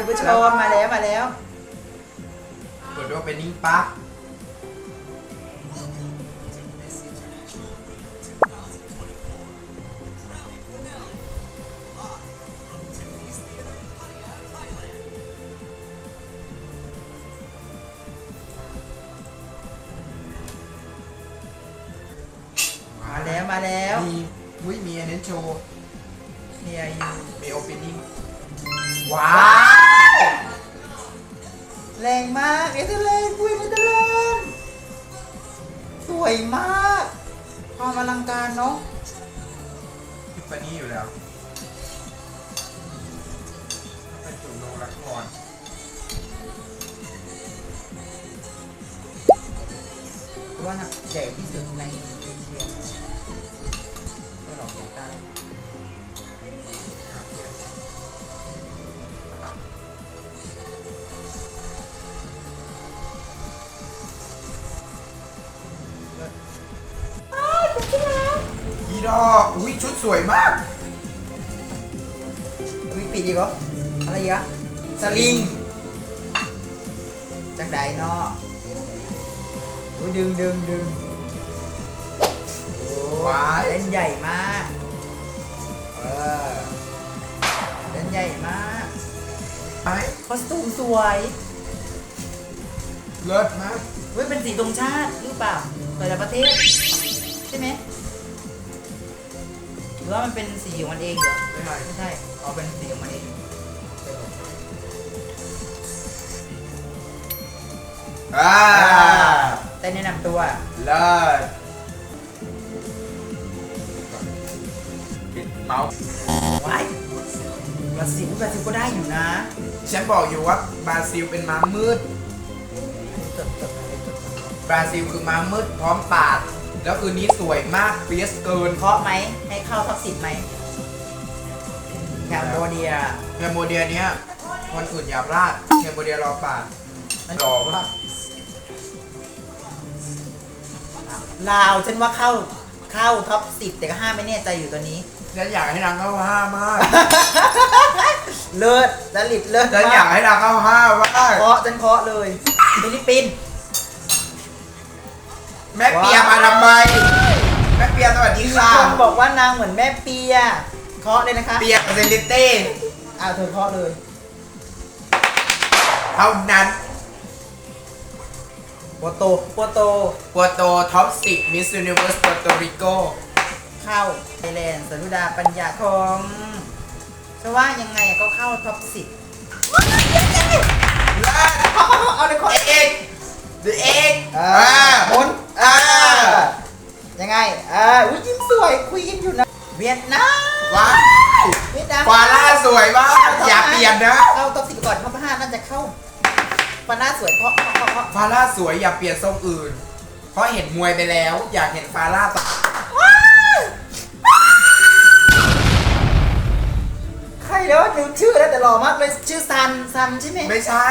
คุณผู้ชมมาแล้วมาแล้วกดว่าเป็นนิ่งปั๊บมาแล้วมาแล้วมีอุ้ยมีอันนั้นโชว์เนี่ยอยู่มีโอเปนิ่งว้าว แรงมากเอเธอร์แลนด์คุยเอเธอร์แลนด์สวยมาก ความอลังการเนาะทิฟฟานี่อยู่แล้วเป็นจุดโนรักก่อนว่าหนักใหญ่ที่สุดในเอเชียก็หลอกใต้อี ดอกอุ้ยชุดสวยมากวิปิดอีกเหรออะไรอีกอะสลิงจังไดเนาะอุ๊ยดึงดึงดึงโอ้ว้ายเล่นใหญ่มากเออเล่นใหญ่มากไปคอสตูมสวยเลิศมากเฮ้ยเป็นสีธงชาติหรือเปล่าแต่ละประเทศ ใช่ไหมห รือว่ามันเป็นสีของมันเองเหรอไม่ใช่ไม่ใช่เอาเป็นสีของมันเองอ่าแต่แนะนำตัวเลิศปิดเมาส์ว้ายบราซิลบราซิลก็ได้อยู่นะฉันบอกอยู่ว่าบราซิลเป็นม้ามืดจดจดอะไรจดบราซิลคือม้ามืดพร้อมปาด แล้วคืนนี้สวยมากเฟียสเกินเคาะไหมให้เข้าท็อปสิบไหมแคมโบเดียแคมโบเดียเนี้ยคนอื่นอย่าพลาดแคมโบเดียรอปาดรอมากลาวฉันว่าเข้าเข้าท็อปสิบแต่ก็ห้ามไม่แน่ใจอยู่ตอนนี้ ฉันอยากให้นางเข้าห้ามากเลิศดลิตเลิศฉันอยากให้นางเข้าห้ามาก เคาะฉันเคาะเลยฟิลิปปินส์ แม่เปียมาทำไมแม่เปียสวัสดีมีค่ะคนบอกว่านางเหมือนแม่เปียเคาะเลยนะคะเปียเซลิเต้อ้าวเธอเคาะเลยเท่านั้นโปโตโปโตปัวโตท็อปสิบมิสยูนิเวอร์สปัวโตริโกเข้าไทยแลนด์สรุดาปัญญาคงจะว่ายังไงก็เข้าท็อปสิบและเอาเอาเอาเลยเคาะเอกเดเอกอ่า เวียดนามว้าวเวียดนามฟาร่าสวยมากอย่าเปลี่ยนนะเข้าท็อปสิบก่อนท็อปห้าน่าจะเข้าฟาน่าสวยเพราะเพราะเพราะเพราะฟาร่าสวยอย่าเปลี่ยนทรงอื่น เพราะเห็นมวยไปแล้ว อยากเห็นฟาร่าต่อใครแล้วดูชื่อแล้วแต่หล่อมากเลยชื่อซันซันใช่ไหมไม่ใช่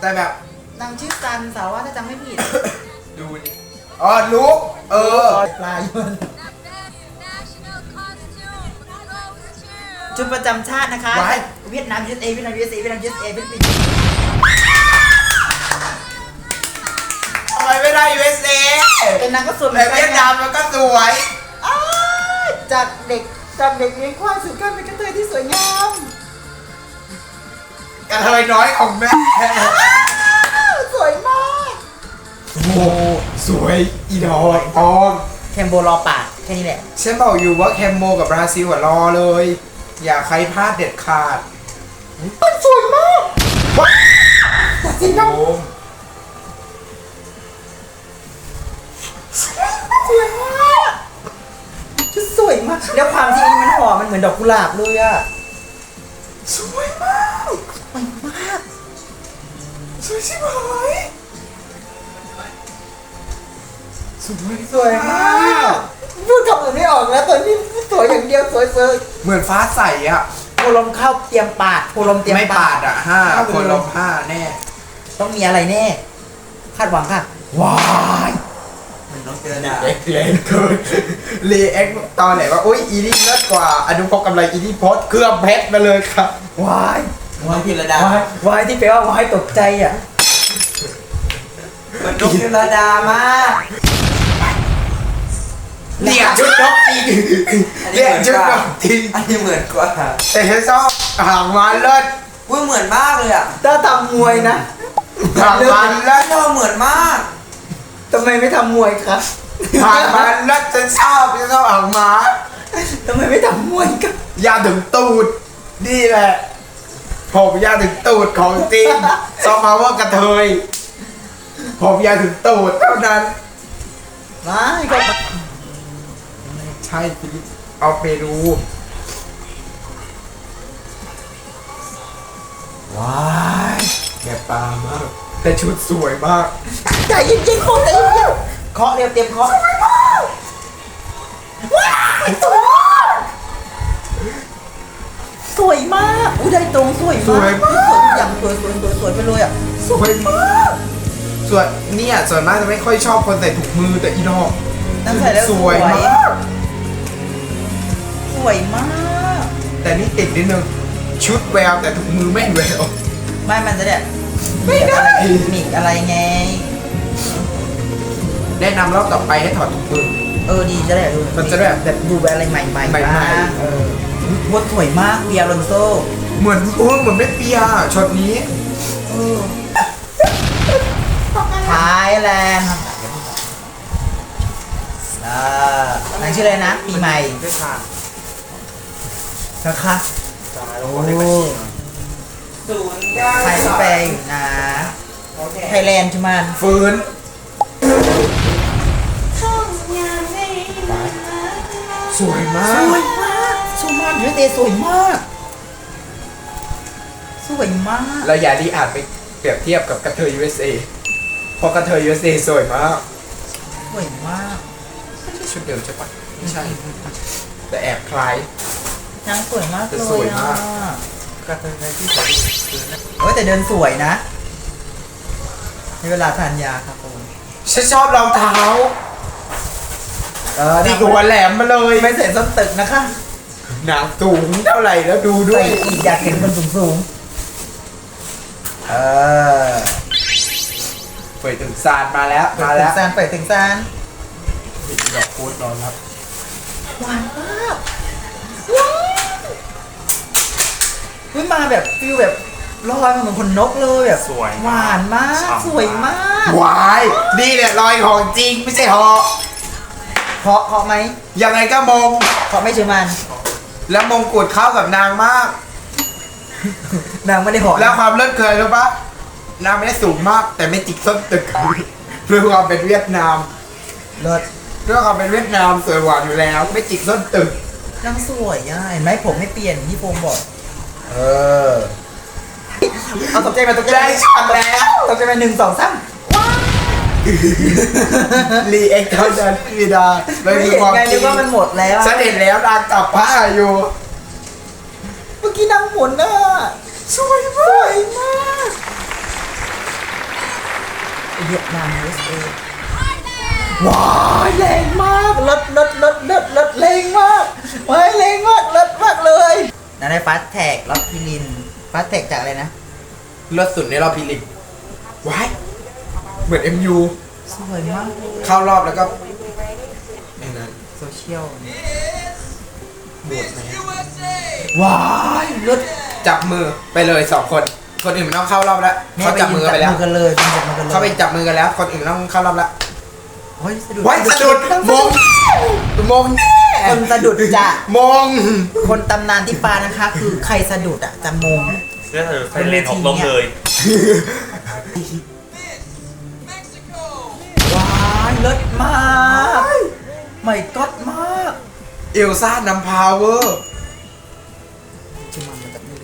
แต่แบบนางชื่อซันสาวว่าถ้าจำไม่ผิด ดูนี่อ๋อลุกเออปลายมัน ชุดประจำชาตินะคะไว้ เวียดนาม USA เวียดนาม USA เวียดนาม USA ฟิลิปปินส์ทำไมไม่ได้ USA แต่นางก็สวยเหมืแต่อนกัเวียดนามมันก็สวย อ้ายจากเด็กจากเด็กเลี้ยงควายสู่การเป็นกระเทยที่สวยงามกระเทยน้อยของแม่ อ้าวสวยมากโอ้โหสวยอีดอกทองแคมโบรอปากแค่นี้แหละ ฉันบอกอยู่ว่าแคมโมกับบราซิลอะรอเลย อย่าใครพลาดเด็ดขาดมันสวยมากว้าวตัดสินน้องสวยมากชุดสวยมากแล้วความที่อันนี้มันหอมมันเหมือนดอกกุหลาบเลยอะสวยมากสวยมาก สวยชิบหายสวยสวยมาก พูดคำอื่นไม่ออกแล้วตอนนี้สวยอย่างเดียวสวยเซยเหมือนฟ้าใสอะโพลมเข้าเตรียมปาดโพลมเตรียมไม่ปาดอะห้าเข้าไปคนเลยลงห้าแน่ ต้องมีอะไรแน่ คาดหวังค่ะว้ายมันต้องเจอหนาเอ็กเลนเกินเลเอ็กตอนไหนว่าอุ้ยอีนี่เลิศกว่าอนุพกกำไรอีนี่โพสเครื่องเพชรมาเลยครับว้ายน้องพิรดา วายวายที่แปลว่าวายตกใจอะมันนกพิรดามากเนี่ยชุ ดนกจริงเนี่ยชุดนกจริงอันนี้เหมือนกว่าแต่ฉันชอบหางมันเลิศอุ้ยเหมือนมากเลยอะถ้าทำมวยนะหางมันเลิศเธอเหมือนมากทำไมไม่ทำมวยครับหางมันเลิศฉันชอบฉันชอบหางม้าทำไมไม่ทำมวยครับยาถึงตูดนี่แหละผมยาถึงตูดของจริงซอฟต์พาวเวอร์กระเทยผมยาถึงตูดเท่านั้นไม่ก็ ใช่ฟิลิปเอาเปรูว้ายแกปลามาก แต่ชุดสวยมากใจเย็นๆคนใจเย็นๆเคาะเร็วเตรียมเคาะว้ายสวยมากสวยมากอุ้ยได้ตรงสวยสมากวยมากสวยอย่างสวยสวยสวยสวยไปเลยอะสวยมากส่วนเนี่ยส่วนมากจะไม่ค่อยชอบคนใส่ถุงมือแต่อีดอกนั่งใส่แล้วสวยมากส วยมาก แต่นี่ติดนิดนึงชุดแววแต่ถุงมือไม่แวว ไม่มันจะเนี่ยไม่ได้ มีอะไรไง แนะนำรอบต่อไปให้ถอดถุงมือ เออดีจะได้ดูมันจะได้แบบแบบดูแบบอะไรใหม่ๆใหม่บ้างๆเออวดสวยมากเบียร์ลอนโซเหมือนโอ้ยเหมือนไม่เปียช็อตนี้เออท้ายแลนด์อ่านางชื่ออะไรนะปีใหม่ไม่ผ่าน นะคะโอ้ศูนย์เก้าไทยแปลอยู่นะไทยแลนด์ใช่ไหมยฟื้นสวยมาสกวยมากสวยมากยูเตสวยมาก สวยมาก เราอย่ารีอาจไปเปรียบเทียบกับกระเทย USA เพราะกระเทย USA สวยมากสวยมากไม่ใช่ชุดเดิมใช่ปะไม่ใช่ แต่แอบคล้าย นางสวยมากเลแต่ยสวยมาก อะกระเทยที่สวยคือนะเฮ้ยแต่เดินสวยนะในเวลาทานยาครับผมฉันชอบรองเท้าเออดีกว่าแหลมมาเลยไม่ใส่ส้นตึกนะคะหนังสูงเท่าไหร่แล้วดูด้วใส่ยอีกอยากเห็นคนสูงสูงๆเออเปิดถึงซานมาแล้วเปิดมาถึแล้งวซานเปิดถึงซานดอกโคตรรอรับหวานมากว้าว เฮ้ยมาแบบฟิลแบบลอยมาเหมือนคนนกเลยแบบสวยหวานมากฉ่ำมาก สวยมากวายนี่แหละรอยของจริงไม่ใช่หอเพาะเพาะไหมยังไงก็มง เพาะไม่เชื่อมันแล้วมงกุฎเข้ากับนางมาก นางไม่ได้เพาะแล้วความเลิศเคยรู้ปะนางไม่ได้สูงมาก แต่ไม่จิกส้นตึกเพื่อความเป็นเวียดนามเลิศเพื่อความเป็นเวียดนามสวยหวานอยู่แล้ว ไม่จิกส้นตึกนางสวยอะเห็นไหมผมไม่เปลี่ยนที่โฟมบอก เออ เอาตกใจมาตกใจได้ช็อตแล้วตกใจมาหนึ่งสองสามรีเอ็กเท่านั้นไม่ได้ไม่ไม่มีเห็นความไงจนึริกงว่ามันหมดแล้วอะฉันเห็นแล้วนางจับผ้าอยู่เมื่อกี้นางหมุนอะสวยมากสวยมากเวียดนาม USA ว้ายแรงมากลดลดลดลดลดแรงมากว้ายแรงมากลดมากเลย นั่นได้ฟาสแท็กล็อกพิลินฟาสแท็กจากอะไรนะเลิศสุดในรอบพิลิกว้ายเหมือน MU สวยมากเลยเข้ารอบแล้วก็นี่นะโซเชียลว้ายลดจับมือไปเลยสองคน คนอื่นไม่ต้องเข้ารอบแล้วเขาจับมือกันไปแล้วจับมือกันเลยจับมือกันเลย เขาไปจับมือกันแล้ว คนอื่นไม่ต้องเข้ารอบแล้ว เฮ้ยสะดุดไว้สะดุดมงมงแน่คนสะดุดจะมงคนตำนานที่ปานะคะ คือใครสะดุดอะจะมงเสื้อเธอเป็นเลนออกลงเลยว้ายเลิศมากไม่ก็ดมาก เอลซ่านำพาวเวอร์ชิมันมาจากนี่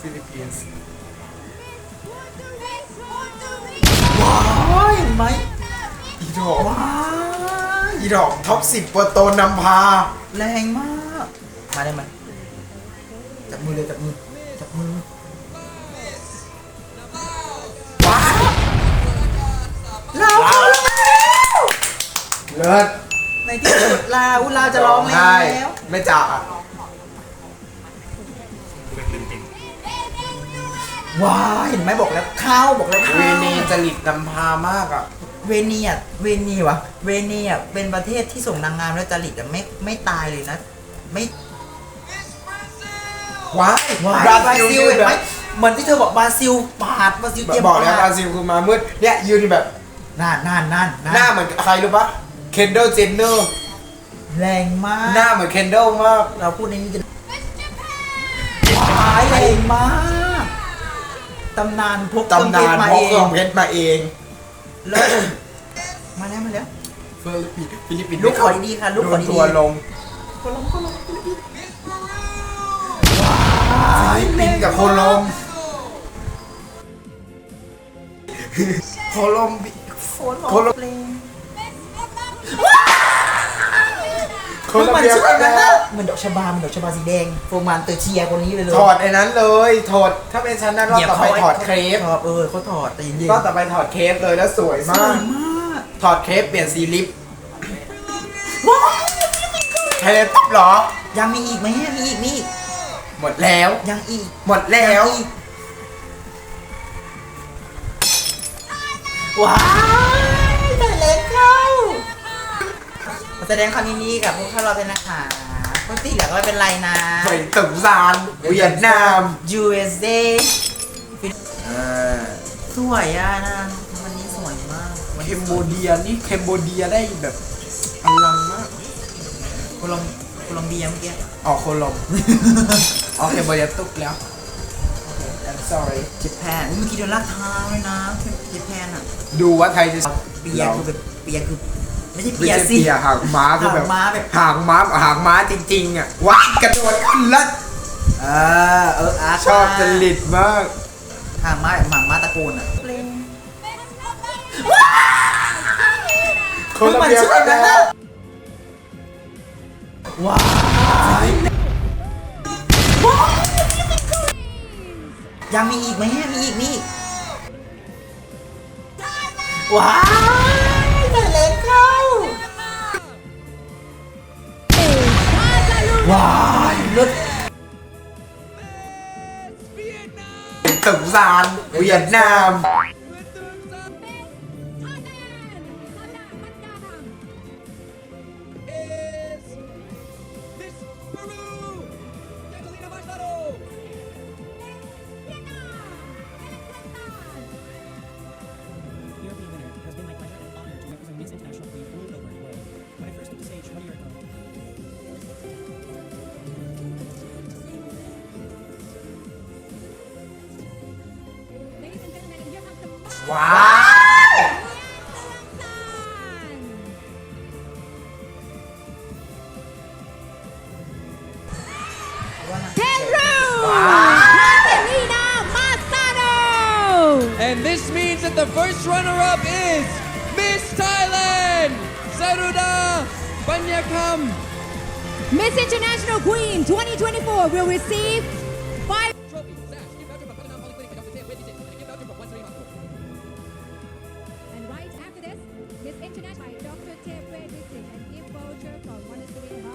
ฟิลิปปินส์ ไหมอีดอกว้ายอีดอกท็อปสิบตัวโตนำพา แรงมาก มาได้ไหมจับมือเลยจับมือจับมือว้าวลาวเข้าแล้วเลิศในที่สุดลาวลาวจะร้องไห้แล้ว ไม่จ่าอะ ว้ายเห็นไหมบอกแล้วเข้าบอกแล้วเข้าเวเนจริตนำพามากอะ เวเนียเวเนียวะเวเนียเป็นประเทศที่ส่งนางงามและจริตอะไม่ไม่ตายเลยนะ ไม่ว้ายว้ายบราบราซิลซิยืลนเห็นแบไหมบเหมือนที่เธอบอกบราซิลปาดบราซิลเตรียมบอกแล้วบปาราดซิลคือมามืดเนี่ยยืนแบบนั่นนั่นนั่นหน้าเหมือนใครรู้ปะเคนโดเจนเนอร์แรงมาก หน้าเหมือนเคนโดมาก เราพูดในนี้จะว้ายแรงมาก ตำนานพกตำนานมาพเอกเครื่องงเพชรมาเองเลิศมาแล้วมาแล้วฟิลิปปินส์ฟิลิปปินส์ลูกขอดีๆค่ะลูกขอดีๆโตัวลงฟิลิปปินส์กับโคลอมโคลอมบิโฟนโคโลเพลงโคคือลอ มมันเบียชื่อก็นั้นแล้นะวเหมือนดอกชบาเหมือนดอกชบาสีแดงโฟร์มันเตอร์เชียคนนี้เลยเลยถอดไอ้นั้นเลยถอดถ้าเป็นฉันนะรอบต่อไปถอดเครปถอดเออเขาถอดแต่เย็นๆรอบต่อไปถอดเครปเลยแล้วสวยสมาวกยมากถอดเครปเปลี่ยนสีลิปว้ายไทยแลนด์ท็อปเหรอ ยังมีอีกไหมมีอีกมีอีกหมดแล้วยังอีก หมดแล้วยังอีกว้าย แสดงความยินดีกับพวกเข้ารอบเลยนะคะปกติเหลือก็ไม่เป็นไรนะ ไปตึงซานเวียดนาม USA อ่าสวยอะนะวันนี้สวยมากเคมโบเดียนี่เคมโบเดียได้แบบอลังมากโคลอมโคลอมเบียเมื่อกี้ออกโคลอมโอเคโบเดียตุ๊บแล้ว I'm sorry ญี่ปุ่นเมื่อกี้โดนลากเท้าเลยนะญี่ปุ่นอะดูว่าไทยจะเปียคือแบบเปียคือ ไม่ใช่ไม่เปียใช่สิเปียหางม้าคือแบบหางม้าแบบ หางม้าหางม้าจริงๆอะว้ายกระโดดขึ้นแล้วเออเอออาร์ตชอบจริตมากหางม้าหางม้าตะโกนอะโคลอมเบียก็แล้วว้ายยังมีอีกไหมมีอีกมีอีกว้าย ว้ายรถตึงซานเวียดนาม comes the ว้าว Catalina Massano! And this means that the first runner-up is Miss Thailand, Saruda Banyakam. Miss International Queen 2024 will receive ಮನಸ್ಸಿಗೆ